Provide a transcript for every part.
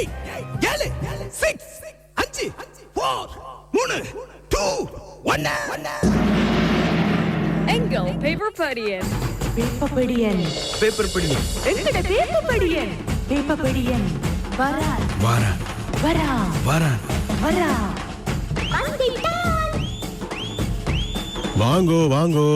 Eight ஏழு six அஞ்சு four மூணு டூ ஒன்னு எங்கள் பேப்பர் படியன் வேப்பப்படியன் பேப்பர் படி எங்கட வேப்பப்படியன் வேப்பப்படியன் வரா வாரா வரா வாரா வரா வாங்கோ வாங்கோ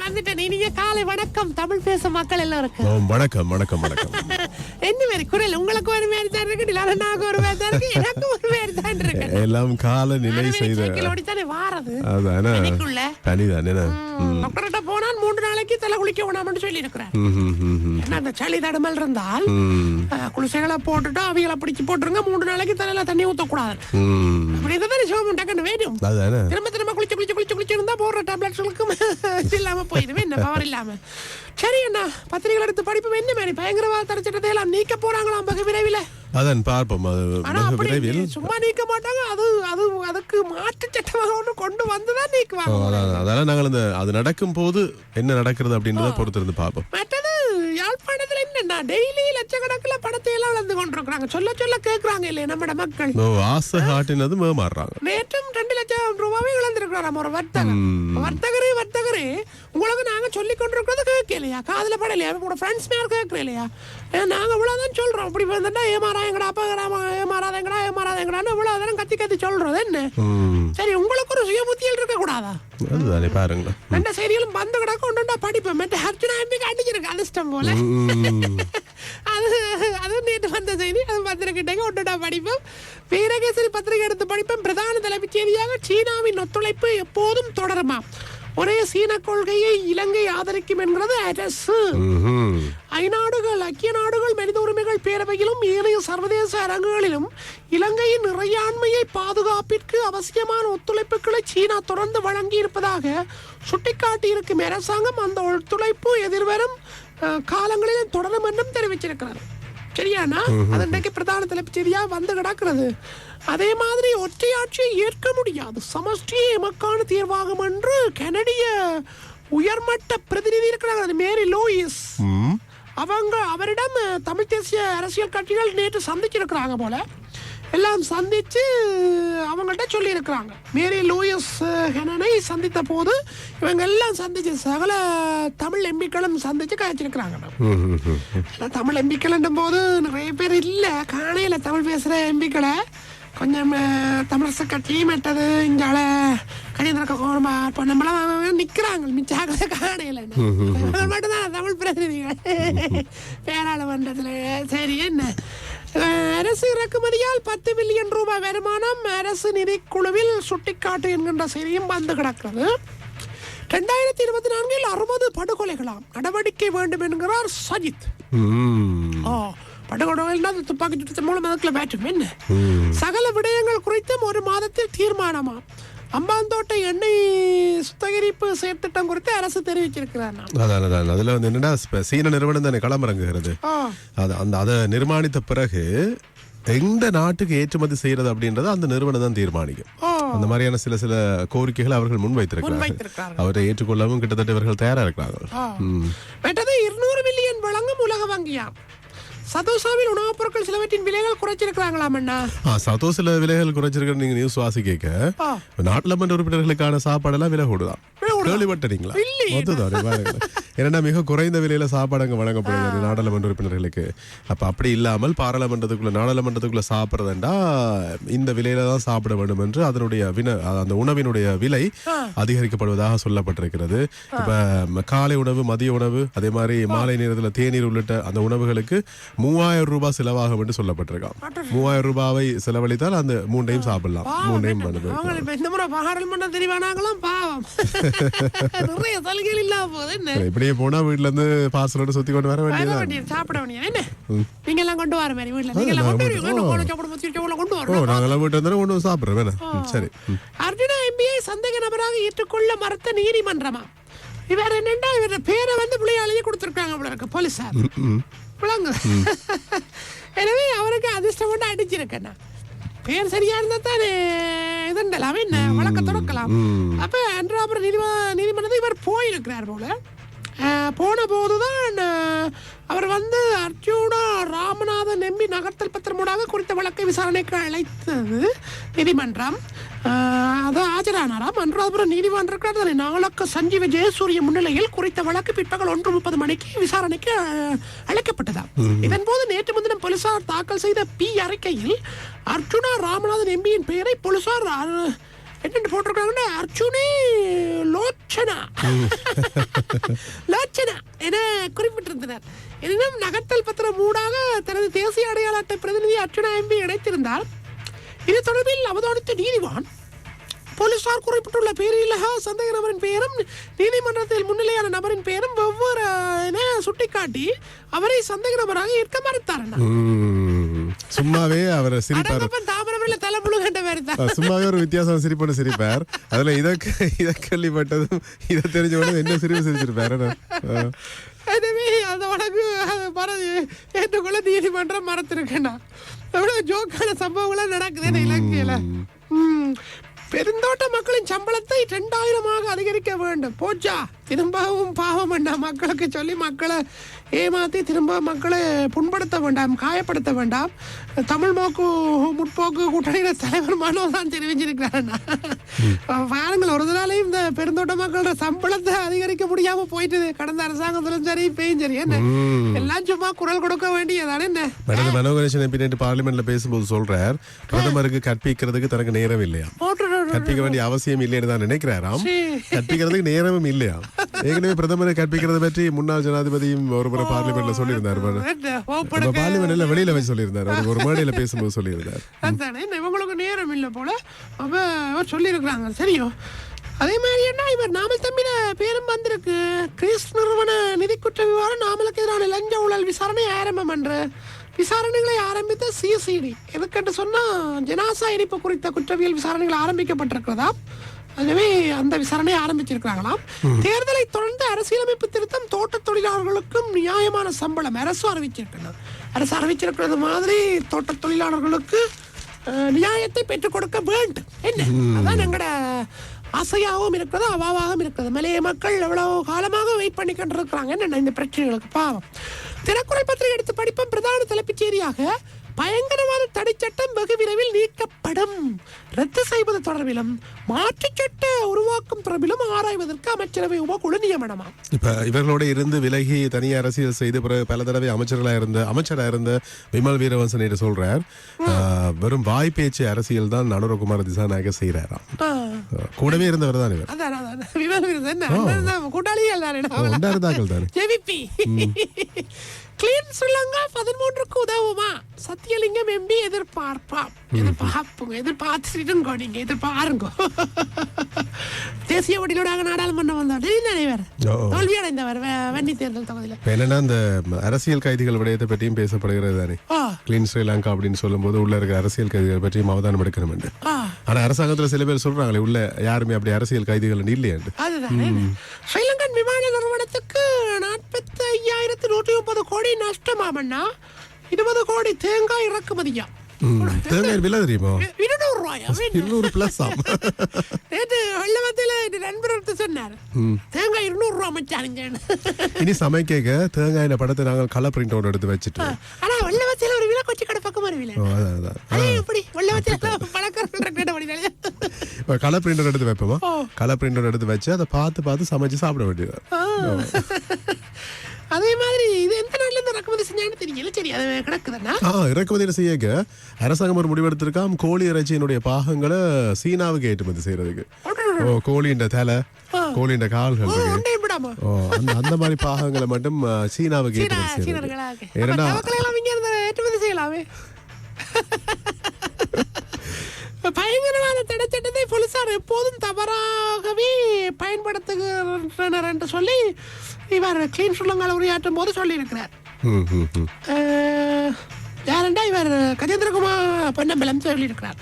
வந்துட்டேன் இனிய காலை வணக்கம். தமிழ் பேசும் மக்கள் எல்லாருக்கும். வணக்கம் வணக்கம் வணக்கம். என்ன மாதிரி குரல்? உங்களுக்கு ஒரு மாதிரி தான் இருக்கு நாங்க ஒரு மாதிரி தான் இருக்கு எனக்கு ஒரு மாதிரி தான் இருக்கு எல்லாம் கால நிலை செய்த ஓடித்தானே வாரது. அதானே? பனிக்குள்ள. தனிதானே? டாக்டர்கிட்ட போனால் மூன்று நாளைக்கு தலை குளிக்க வேணாம்னு சொல்லி இருக்கிறேன் ஏன்னா அந்த சளி தடுமல் இருந்தால் குளிசைகளை போட்டுட்டு அவிகளை பிடிச்சு போட்டுருங்க. மூன்று நாளைக்கு தலையில தண்ணி ஊத்தக்கூடாது. ம். அப்படி இதை சிவம் டக்குன்னு வேணும். திரும்ப திரும்ப குளிச்சு குளிச்சு குளிச்சு குளிச்சு இருந்தா போடுற டேப்லெட்ஸ்களுக்கும் இல்லாம போயிடுவே என்ன பவர் இல்லாம. சரி அண்ணா பத்திரிகைகள் எடுத்து படிப்பு என்ன மாதிரி? பயங்கரவாத தடைச்சட்டத்தை எல்லாம் நீக்க போறாங்களாம் வெகு விரைவில். அதான் பார்ப்போம். அது ஆனா சும்மா நீக்க மாட்டாங்க. அது அது அதுக்கு மாற்று சட்டமாக ஒண்ணு கொண்டு வந்துதான் ஓ, நீக்குவாங்க அதெல்லாம் நாங்கள் இந்த அது நடக்கும் போது என்ன நடக்கிறது அப்படின்றத பொறுத்திருந்து பார்ப்போம். யாழ்ப்பாணத்துல என்னன்னா டெய்லி லட்சக்கணக்கில் படத்தை எல்லாம் வளர்ந்து கொண்டிருக்கிறாங்க. சொல்ல சொல்ல கேக்குறாங்க இல்லையா நம்மட மக்கள்? ஆசை காட்டினது மேமாறுறாங்க நேற்றும் ரெண்டு லட்சம் ரூபாவே இழந்திருக்கிறாராம் ஒரு வர்த்தகர். ம். வர்த்தகரே வர்த்தகரே உங்களுக்கு நாங்க சொல்லி கொண்டிருக்கிறது கேட்கலையா? காதுல படலையா? உங்களோட ஃப்ரெண்ட்ஸ் மேல கேட்கலையா? நாங்க இவ்வளவுதான் சொல்றோம். இப்படி வந்துட்டா ஏமாறாங்கடா அப்பா ஏமாறாதங்கடா ஏமாறாதங்கடான்னு இவ்வளவு தரம் கத்தி கத்தி சொல்றது என்ன? சரி ஒரு சுய புத்தியில் இருக்க கூடாதா? அதுதானே பாருங்க ரெண்டு செய்திகளும் வந்து கிடக்க ஒன்றுண்டா படிப்பேன். மற்ற அர்ச்சனா எம்பி அடிச்சிருக்கு அதிர்ஷ்டம் போல. அது அது நேற்று வந்த செய்தி. அது பத்திரிகைட்டே ஒன்றுடா படிப்போம் வீரகேசரி பத்திரிகை எடுத்து படிப்போம் பிரதான தலைமைச் செய்தியாக சீனாவின் ஒத்துழைப்பு எப்போதும் தொடருமா? ஒரே சீன கொள்கையை இலங்கை ஆதரிக்கும் என்கிறது அரசு. ஐநாடுகள் ஐக்கிய நாடுகள் மனித உரிமைகள் பேரவையிலும் ஏனைய சர்வதேச அரங்குகளிலும் இலங்கையின் இறையாண்மையை பாதுகாப்பிற்கு அவசியமான ஒத்துழைப்புகளை சீனா தொடர்ந்து வழங்கி இருப்பதாக சுட்டிக்காட்டியிருக்கும் அரசாங்கம் அந்த ஒத்துழைப்பு எதிர்வரும் காலங்களிலும் தொடரும் என்றும் தெரிவிச்சிருக்கிறார் சரியானா அது இன்றைக்கு பிரதான தலைப்புச் செய்தியா? வந்து கிடக்கிறது. அதே மாதிரி ஒற்றையாட்சியை ஏற்க முடியாது. சமஷ்டியே எமக்கான தீர்வாகும் என்று கனடிய உயர்மட்ட பிரதிநிதி இருக்கிறாங்க. Marie Louise. அவங்க அவரிடம் தமிழ் தேசிய அரசியல் கட்சிகள் நேற்று சந்திச்சிருக்கிறாங்க போல. எல்லாம் சந்திச்சு அவங்கள்ட்ட சொல்லி இருக்கிறாங்க மேரி லூயிஸ் ஹெனனை சந்தித்த போது இவங்க எல்லாம் சந்திச்சு சகல தமிழ் எம்பிக்களும் சந்திச்சு காய்ச்சிருக்கிறாங்க தமிழ் எம்பிக்கள் போது நிறைய பேர் இல்ல காணையில தமிழ் பேசுற எம்பிக்களை கொஞ்சம் தமிழரசு கட்சி மற்றது இங்கால கணிதரக்க கோணமா இப்போ நம்மளாம் நிக்கிறாங்க. மிச்சாக காணையில. மட்டும்தான் தமிழ் பிரதிநிதிகள். பேராளுமன்றத்துல சரி என்ன? அரசு இறக்குமதியால் பத்து பில்லியன் ரூபாய் வருமானம் அரசு நிதிக்குழுவில் சுட்டிக்காட்டு என்கின்ற செய்தியும் வந்து கிடக்கிறது. ரெண்டாயிரத்தி இருபத்தி நான்கில் அறுபது படுகொலைகளாம் நடவடிக்கை வேண்டும் என்கிறார் சஜித். படுகொலைகள்னா அது துப்பாக்கி சுட்டத்தின் மூலம் அதுக்குள்ள பேட்டும் என்ன? சகல விடயங்கள் குறித்தும் ஒரு மாதத்தில் தீர்மானமா அம்பாந்தோட்டை எண்ணெய் சுத்திகரிப்பு செயற்திட்டம் குறித்து அரசு தெரிவிச்சிருக்கிறார் அதான் அதான் அதுல வந்து என்னன்னா சீன நிறுவனம் தானே களமிறங்குகிறது. அது அந்த அதை நிர்மாணித்த பிறகு எந்த நாட்டுக்கு ஏற்றுமதி செய்யறது அப்படின்றத அந்த நிறுவனம் தான் தீர்மானிக்கும். அந்த மாதிரியான சில சில கோரிக்கைகளை அவர்கள் முன்வைத்திருக்கிறார்கள். அவரை ஏற்றுக்கொள்ளவும் கிட்டத்தட்ட இவர்கள் தயாரா இருக்கிறார்கள். மற்றது இருநூறு மில்லியன் வழங்கும் உலக வங்கியா சதோசாவில் உணவுப் பொருட்கள் சிலவற்றின் விலைகள் குறைச்சிருக்கிறாங்களாம் அண்ணா சதோசில விலைகள் குறைச்சிருக்கிற நீங்க நியூஸ் வாசி கேட்க. நாடாளுமன்ற உறுப்பினர்களுக்கான சாப்பாடெல்லாம் விலை கூடுதான் விலை கூடுதா? கேள்விப்பட்டீங்களா ஏன்னா மிக குறைந்த விலையில சாப்பாடு அங்க வழங்கப்படுகிறது நாடாளுமன்ற உறுப்பினர்களுக்கு. அப்ப அப்படி இல்லாமல் பாராளுமன்றத்துக்குள்ள நாடாளுமன்றத்துக்குள்ள சாப்பிடுறதுண்டா இந்த விலையில தான் சாப்பிட வேண்டும் என்று அதனுடைய வின அந்த உணவினுடைய விலை அதிகரிக்கப்படுவதாக சொல்லப்பட்டிருக்கிறது. இப்ப காலை உணவு மதிய உணவு அதே மாதிரி மாலை நேரத்துல தேநீர் உள்ளிட்ட அந்த உணவுகளுக்கு மூவாயிரம் ரூபாய் செலவாகும் என்று சொல்லப்பட்டிருக்கான் மூவாயிரம் ரூபாவை செலவழித்தால் அந்த மூண்டையும் சாப்பிடலாம். இப்ப இந்த முறை பாராளுமன்றம் தெரிவானாங்களாம் பாவம். நிறைய சலுகைகள் இல்லாம போகுது. என்ன? இப்படியே போனா வீட்ல இருந்து பார்சலோட சுத்தி கொண்டு வர வேண்டியது சாப்பிட வேண்டியது. என்ன? நீங்க எல்லாம் கொண்டு வர மாதிரி வீட்டுல நீங்க எல்லாம் கொண்டு சாப்பிட கொண்டு வரணும். நாங்கெல்லாம் வீட்டு வந்தாலும் ஒன்று சாப்பிட்றோம். வேணா சரி. அர்ஜுனா எம்பியை சந்தேக நபராக ஏற்றுக்கொள்ள மறுத்த நீதிமன்றமா? இவர் என்னண்டா இவர பேரை வந்து பிள்ளைய எழுதி கொடுத்துருக்காங்க போல இருக்கு போலீஸார். விளங்கு. எனவே அவருக்கு அதிர்ஷ்டம் கொண்டு அடிச்சிருக்கேன் பேர் சரியா இருந்தா தானே? இதுண்டலாம் என்ன? வழக்க தொடக்கலாம். அப்ப அன்று அப்புறம் நீதிம நீதிமன்றத்துக்கு இவர் போயிருக்கிறார் போல. போன போதுதான் அவர் வந்து அர்ஜுனா ராமநாதன் எம்பி நகர்த்தல் பத்திரமூடாக குறி விசாரணைக்கு அழைத்தது. நீதிமன்றம் அது ஆஜரானாராம் அனுராதபுரம் நீதிமன்றம் நாளக்க சஞ்சீவ ஜெயசூரிய முன்னிலையில் குறித்த வழக்கு பிற்பகல் ஒன்று முப்பது மணிக்கு விசாரணைக்கு அழைக்கப்பட்டதாம். இதன் போது நேற்று முன்தினம் போலீசார் தாக்கல் செய்த பி அறிக்கையில் அர்ஜுனா ராமநாதன் எம்பியின் பெயரை போலீசார் என்னென்னு போட்டிருக்காங்கன்னா அர்ஜுனே லோச்சனா. லோச்சனா என குறிப்பிட்டிருந்தனர். எனினும் நகர்த்தல் பத்திரம் ஊடாக தனது தேசிய அடையாள அட்டை பிரதிநிதி அர்ச்சுனா எம்பி இணைத்திருந்தார். இது தொடர்பில் அவதானித்த நீதிவான் போலீசார் குறிப்பிட்டுள்ள பேரில் சந்தேக நபரின் பெயரும் நீதிமன்றத்தில் முன்னிலையான நபரின் பெயரும் வெவ்வேறு என சுட்டிக்காட்டி அவரை சந்தேக நபராக ஏற்க மறுத்தார். சும்மாவே அவர் சிரிப்பார். தலைமுழு கண்ட மாதிரி தான் சும்மாவே ஒரு வித்தியாசம் சிரிப்புன்னு சிரிப்பார். அதுல இத இத கேள்விப்பட்டதும் இதை தெரிஞ்ச உடனே என்ன சிரிப்பு சிரிச்சிருப்பாரு. அதுவே அந்த வழக்கு மறந்து ஏற்றுக்கொள்ள நீதிமன்றம் மறத்திருக்கேன் எவ்வளவு ஜோக்கான சம்பவங்களாம் நடக்குது இந்த இலங்கையில. பெருந்தோட்ட மக்களின் சம்பளத்தை இரண்டாயிரமாக அதிகரிக்க வேண்டும். போச்சா? திரும்பவும் பாவம் வேண்டாம். மக்களுக்கு சொல்லி மக்களை ஏமாத்தி திரும்ப மக்களை புண்படுத்த வேண்டாம் காயப்படுத்த வேண்டாம். தமிழ் மோக்கு முற்போக்கு கூட்டணியில தலைவர் மனோ தான் தெரிவிச்சிருக்கிறார் பாருங்கள் ஒரு நாளையும் இந்த பெருந்தோட்ட மக்களோட சம்பளத்தை அதிகரிக்க முடியாம போயிட்டுது. கடந்த அரசாங்கத்திலும் சரி இப்பயும் சரி. என்ன? எல்லாம் சும்மா குரல் கொடுக்க வேண்டியதானே என்ன? மேடம் மனோகரேஷன் நேற்று பார்லிமெண்ட்ல பேசும்போது சொல்றார் பிரதமருக்கு கற்பிக்கிறதுக்கு தனக்கு நேரம் இல்லையா மோட்டர் கற்பிக்க வேண்டிய அவசியம் இல்லைன்னு தான் நினைக்கிறாராம். கற்பிக்கிறதுக்கு நேரமும் இல்லையா? ஏற்கனவே பிரதமரை கற்பிக்கிறத பற்றி முன்னாள் ஜனாதிபதியும் ஒரு முறை பார்லிமெண்ட்ல சொல்லியிருந்தார். பார்லிமெண்ட்ல வெளியில வச்சு சொல்லியிருந்தார். ஒரு- ஒரு மேடையில பேசும்போது சொல்லியிருந்தார். இவங்களுக்கு நேரம் இல்லை போல. அவர் சொல்லியிருக்கிறாங்க சரியோ. அதே மாதிரி என்ன இவர் நாமல் தம்பில பேரும் வந்திருக்கு. கிறிஸ் நிறுவன நிதி குற்ற விவகாரம் நாமலுக்கு எதிரான லஞ்ச ஊழல் விசாரணை ஆரம்பம் என்று விசாரணைகளை ஆரம்பித்த சிசிடி எதுக்கென்று சொன்னா ஜனாசா இனிப்பு குறித்த குற்றவியல் விசாரணைகள் ஆரம்பிக்கப்பட்டிருக்கிறதா? எனவே அந்த விசாரணை ஆரம்பிச்சிருக்கிறாங்களாம். தேர்தலை தொடர்ந்து அரசியலமைப்பு திருத்தம் தோட்ட தொழிலாளர்களுக்கும் நியாயமான சம்பளம் அரசு அறிவிச்சிருக்கிறது. அரசு அறிவிச்சிருக்கிறது மாதிரி தோட்ட தொழிலாளர்களுக்கு நியாயத்தை பெற்றுக் கொடுக்க வேண்டும். என்ன? அதான் எங்கட ஆசையாகவும் இருக்கிறது அவாவாகவும் இருக்கிறது. மலைய மக்கள் எவ்வளவு காலமாக வெயிட் பண்ணி கொண்டிருக்கிறாங்க என்ன இந்த பிரச்சனைகளுக்கு பாவம். தினக்குரல் பத்திரிகை எடுத்து படிப்போம். பிரதான செய்தியாக பயங்கரவாத தடை சட்டம் வெகு விரைவில் நீக்கப்படும். ரத்து செய்வது தொடர்பிலும் மாற்றுச் சட்ட உருவாக்கும் தொடர்பிலும் ஆராய்வதற்கு அமைச்சரவை உபகுழு நியமனமா? இப்ப இவர்களோட இருந்து விலகி தனி அரசியல் செய்து பிறகு பல தடவை அமைச்சர்களா இருந்த அமைச்சரா இருந்த விமல் வீரவன்சன் என்று சொல்றார். வெறும் வாய் பேச்சு அரசியல் தான் நடுரகுமார திசாநாயக செய்யறாராம் கூடவே இருந்தவர் தான் இவர். விமல் தான் கூட்டாளிகள் தானே. ஜெவிபி. கிளீன் ஸ்ரீலங்கா பதிமூன்றுக்கு உதவுமா? சத்தியலிங்கம் எம்பி எதிர்பார்ப்பாம். எதிர்பார்ப்புங்க எதிர்பார்த்துட்டு நீங்க எதிர்பாருங்க. தேசிய வடிவடாக நாடாளுமன்றம் வந்தார். தலைவர் ஓ. தோல்வி அடைந்தவர் வன்னி தேர்தல் தொகுதியில. என்னன்னா இந்த அரசியல் கைதிகள் விடயத்தை பற்றியும் பேசப்படுகிறது தானே? கிளீன் ஸ்ரீலங்கா அப்படின்னு சொல்லும்போது உள்ள இருக்க அரசியல் கைதிகள் பற்றியும் அவதானம் எடுக்கணும் என்று ஆனா அரசாங்கத்துல சில பேர் சொல்றாங்களே உள்ள யாருமே அப்படி அரசியல் கைதிகள் இல்லையாண்டு. அதுதான் ஸ்ரீலங்கன் விமான நிறுவனத்துக்கு நாற்பத்தி ஐயாயிரத்தி நூற்றி முப்பது கோடி நஷ்டமாமண்ணா. இருபது கோடி தேங்காய் இறக்குமதியா. தேங்காய் விலை தெரியுமா? இருநூறு ரூபாயா இருநூறு பிளஸ் ஆம். நேற்று வெள்ளவத்தில் என் நண்பர் ஒருத்தர் சொன்னார். தேங்காய் இருநூறு ரூபா மச்சானுங்க இனி சமைக்க தேங்காய் படத்தை நாங்கள் கலர் பிரிண்ட் அவுட் எடுத்து வச்சுட்டு. வெள்ளவத்தில் கலர் பிரிண்டர் எடுத்து வைப்போமா. கலர் பிரிண்டர் எடுத்து வச்சு அதை பார்த்து பார்த்து சமைச்சு சாப்பிட வேண்டியது. அதே மாதிரி இது எந்த நாள்ல இருந்து இறக்குமதி செஞ்சான்னு தெரியல சரி அது கிடக்குதுன்னா? ஆ இறக்குமதி செய்யக்க அரசாங்கம் ஒரு முடிவெடுத்திருக்காம் கோழி இறைச்சியினுடைய பாகங்களை சீனாவுக்கு ஏற்றுமதி செய்யறதுக்கு. ஓ கோழியின் தலை கோழியின் கால்கள் ஓ அந்த மாதிரி பாகங்களை மட்டும் சீனாவுக்கு சீனா ஏற்றுமதி செய்யறது. ஏன்னா செய்யலாமே பயங்கரவாத தடை சட்டத்தை போலீசார் எப்போதும் தவறாகவே பயன்படுத்துகின்றனர் என்று சொல்லி இவர் கிளீன் ஸ்ரீலங்காவில் உரையாற்றும் போது சொல்லியிருக்கிறார். யாரெண்டா இவர் கஜேந்திரகுமார் பொன்னம்பலம் சொல்லியிருக்கிறார்.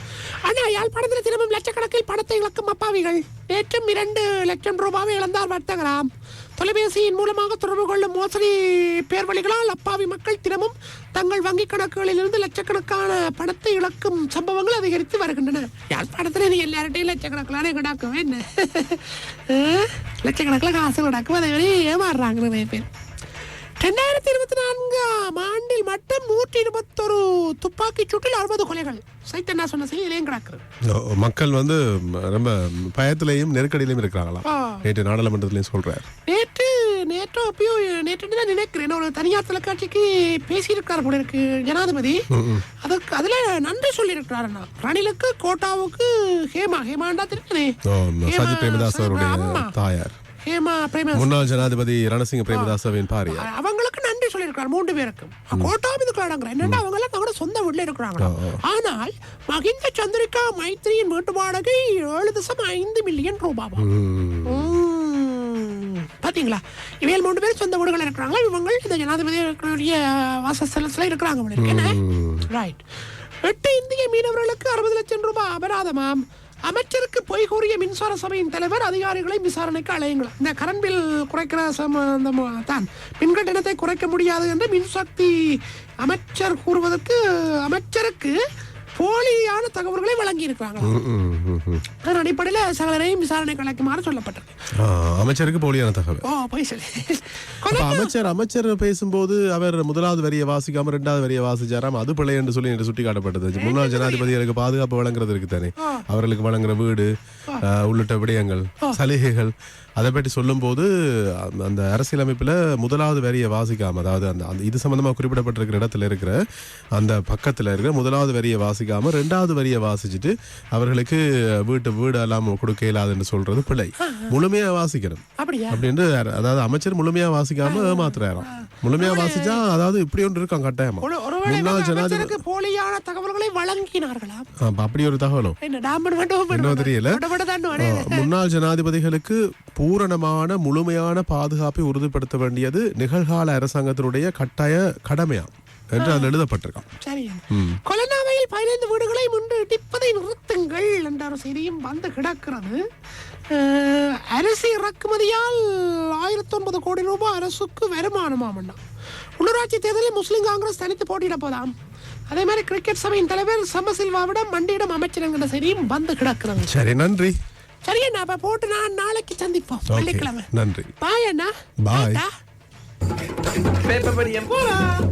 ஆனா யாழ்ப்பாணத்தில் தினமும் லட்சக்கணக்கில் பணத்தை இழக்கும் அப்பாவிகள். நேற்றும் இரண்டு லட்சம் ரூபாவை இழந்தார் வர்த்தகராம். தொலைபேசியின் மூலமாக தொடர்பு கொள்ளும் மோசடி பேர்வழிகளால் அப்பாவி மக்கள் தினமும் தங்கள் வங்கிக் கணக்குகளிலிருந்து லட்சக்கணக்கான பணத்தை இழக்கும் சம்பவங்கள் அதிகரித்து வருகின்றன. யாழ்ப்பாணத்தில் நீ எல்லார்ட்டையும் லட்சக்கணக்கிலான கிடாக்குவேன் லட்சக்கணக்கில் காசு கிடாக்கும் அதை வரை ஏமாறுறாங்க நிறைய பேர். ரெண்டாயிரத்தி இருபத்தி நான்காம் ஆண்டில் மட்டும் நூற்றி இருபத்தொரு துப்பாக்கி சூட்டில் அறுபது கொலைகள். சைட் என்ன சொன்ன செய்தியிலையும் கிடக்குது. மக்கள் வந்து ரொம்ப பயத்திலையும் நெருக்கடியிலையும் இருக்கிறாங்களாம். ஆ. நேற்று நாடாளுமன்றத்திலையும் சொல்றார். நேற்று நேற்று அப்பயோ நேற்று தான் நினைக்கிறேன். ஒரு தனியார் தொலைக்காட்சிக்கு பேசியிருக்காரு போல இருக்கு ஜனாதிபதி. அதுக்கு அதுல நன்றி சொல்லியிருக்கிறாரு அண்ணா. ரணிலுக்கு கோட்டாவுக்கு ஹேமா. ஹேமாண்டா அவருடைய ஆமா. ஹேமா பிரேமதாஸ் முன்னாள் ஜனாதிபதி ரணசிங்க பிரேமதாசவின் பாரியார் அவங்களுக்கு நன்றி சொல்லியிருக்காரு மூன்று பேருக்கும். கோட்டாவும் இதுக்கு அடங்குற என்னன்னா அவங்க எல்லாம் சொந்த வீட்டுல இருக்கிறாங்க ஆனால் மகிந்த சந்திரிகா மைத்ரியின் வீட்டு வாடகை ஏழு தசம் ஐந்து மில்லியன் ரூபாவா. பாத்தீங்களா? இவையில் மூன்று பேர் சொந்த வீடுகள் இருக்கிறாங்க இவங்க இந்த ஜனாதிபதியுடைய வாசஸ்தலத்துல இருக்கிறாங்க ரைட் எட்டு இந்திய மீனவர்களுக்கு அறுபது லட்சம் ரூபாய் அபராதமாம். அமைச்சருக்கு பொய் கூறிய மின்சார சபையின் தலைவர் அதிகாரிகளை விசாரணைக்கு அழையுங்கள். இந்த கரண்ட் பில் குறைக்கிற தான். மின்கட்டணத்தை குறைக்க முடியாது என்று மின்சக்தி அமைச்சர் கூறுவதற்கு அமைச்சருக்கு போலியான தகவல்களை வழங்கி இருக்கிறாங்க அதன் அடிப்படையில் சகலரையும் விசாரணைக்கு அழைக்குமாறு சொல்லப்பட்டிருக்கு. அமைச்சருக்கு போலியான தகவல். ஓ போய் சொல்லி. அமைச்சர் அமைச்சர் பேசும்போது அவர் முதலாவது வரியை வாசிக்காம ரெண்டாவது வரியை வாசிச்சாராம். அது பிள்ளை என்று சொல்லி என்று சுட்டி காட்டப்பட்டது முன்னாள் ஜனாதிபதிகளுக்கு பாதுகாப்பு வழங்குறதுக்கு தானே அவர்களுக்கு வழங்குற வீடு உள்ளிட்ட விடயங்கள் சலுகைகள் அதை பற்றி சொல்லும்போது அந்த- அந்த அரசியலமைப்புல முதலாவது வரியை வாசிக்காம அதாவது அந்த அந்த இது சம்பந்தமா குறிப்பிடப்பட்டிருக்கிற இடத்துல இருக்கிற அந்த பக்கத்துல இருக்கிற முதலாவது வரியை வாசிக்காம ரெண்டாவது வரியை வாசிச்சுட்டு அவர்களுக்கு வீட்டு வீடு எல்லாம் கொடுக்க இயலாதுன்னு சொல்றது பிழை. முழுமையா வாசிக்கணும். அப்படின்னு அதாவது அமைச்சர் முழுமையா வாசிக்காம ஏமாத்துறாராம். முழுமையா வாசிச்சா அதாவது இப்படி ஒன்று இருக்கான் கட்டாயமா. முன்னாள் ஜனாதிபதி போலியான தகவல்களை வழங்கினார்களா? அப்படி ஒரு தகவலும் தெரியல. முன்னாள் ஜனாதிபதிகளுக்கு பூரணமான முழுமையான பாதுகாப்பை உறுதிப்படுத்த வேண்டியது நிகழ்கால அரசாங்கத்தினுடைய கட்டாய கடமையாம் என்று அதில் எழுதப்பட்டிருக்கான். கொலனாவையில் பதினைந்து வீடுகளை முன்பு இடிப்பதை நிறுத்துங்கள் என்ற ஒரு செய்தியும் வந்து கிடக்கிறது. அரிசி இறக்குமதியால் ஆயிரத்தி ஒன்பது கோடி ரூபாய் அரசுக்கு வருமானமாம் அண்ணா? உள்ளூராட்சி தேர்தலில் முஸ்லிம் காங்கிரஸ் தனித்து போட்டியிட போதாம். அதே மாதிரி கிரிக்கெட் சபையின் தலைவர் சமசில்வாவிடம் மண்டியிடம் அமைச்சர் என்கிற செய்தியும் வந்து கிடக்கிறது. சரி நன்றி. சரி அண்ணா அப்ப போட்டு நான் நாளைக்கு சந்திப்போம். வெள்ளிக்கிழமை நன்றி. பாய் அண்ணா. Bye. டாடா. பேப்பர் படியம் போலாம்